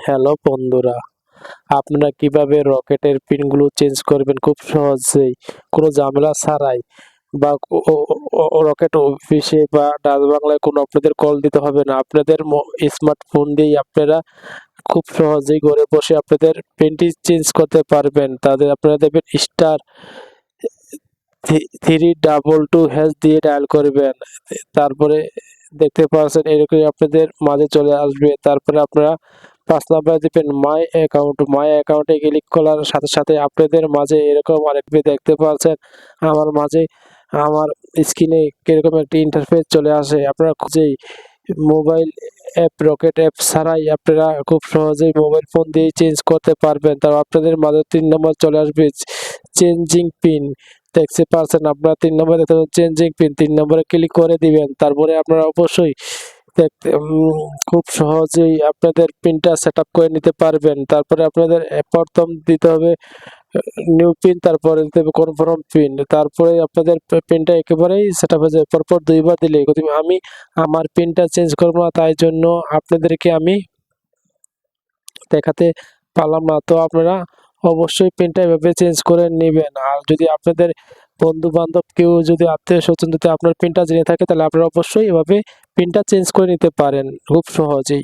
Hello বন্ধুরা, আপনারা কীভাবে রকেটের পিনগুলো চেঞ্জ করবেন? খুব সহজেই, কোনো ঝামেলা ছাড়াই বা রকেট অফিসে বা ডাচ বাংলায় কোনো আপনাদের কল দিতে হবে না। আপনাদের স্মার্টফোন দিয়েই আপনারা খুব সহজেই ঘরে বসে আপনাদের পিনটি চেঞ্জ করতে পারবেন। তাদের আপনারা দেবেন star three double two hash দিয়ে ডায়াল করবেন। তারপরে দেখতে পাচ্ছেন এরকম আপনাদের মাঝে চলে আসবে। তারপরে আপনারা পাঁচ নাম্বার দিবেন মাই অ্যাকাউন্ট মাই অ্যাকাউন্টে ক্লিক করার সাথে সাথে আপনাদের মাঝে এরকম আরেকটি দেখতে পাচ্ছেন। আমার মাঝে আমার স্ক্রিনে কীরকম একটি ইন্টারফেস চলে আসে। আপনারা খুঁজেই মোবাইল অ্যাপ রকেট অ্যাপ ছাড়াই আপনারা খুব সহজেই মোবাইল ফোন দিয়ে চেঞ্জ করতে পারবেন। তাও আপনাদের মাঝে তিন নম্বর চলে আসবে চেঞ্জিং পিন দেখতে পাচ্ছেন আপনারা তিন নম্বরে চেঞ্জিং পিন তিন নম্বরে ক্লিক করে দিবেন। তারপরে আপনারা অবশ্যই খুব সহজেই আপনাদের পিনটা সেট করে নিতে পারবেন। তারপরে আপনাদের প্রথম দিতে হবে নিউ পিন তারপরে দিতে হবে কনফার্ম পিন তারপরে আপনাদের পিনটা একেবারেই সেট আপ হয়ে যাবে। পরপর দুইবার দিলে আমি আমার পিনটা চেঞ্জ করব না, তাই জন্য আপনাদেরকে আমি দেখাতে পারলাম না। তো আপনারা অবশ্যই পিনটা এভাবে চেঞ্জ করে নেবেন। আর যদি আপনাদের বন্ধু বান্ধব কেউ যদি আত্মীয় স্বজন যদি আপনার পিনটা জেনে থাকে, তাহলে আপনারা অবশ্যই এভাবে পিনটা চেঞ্জ করে নিতে পারেন। খুব সহজেই।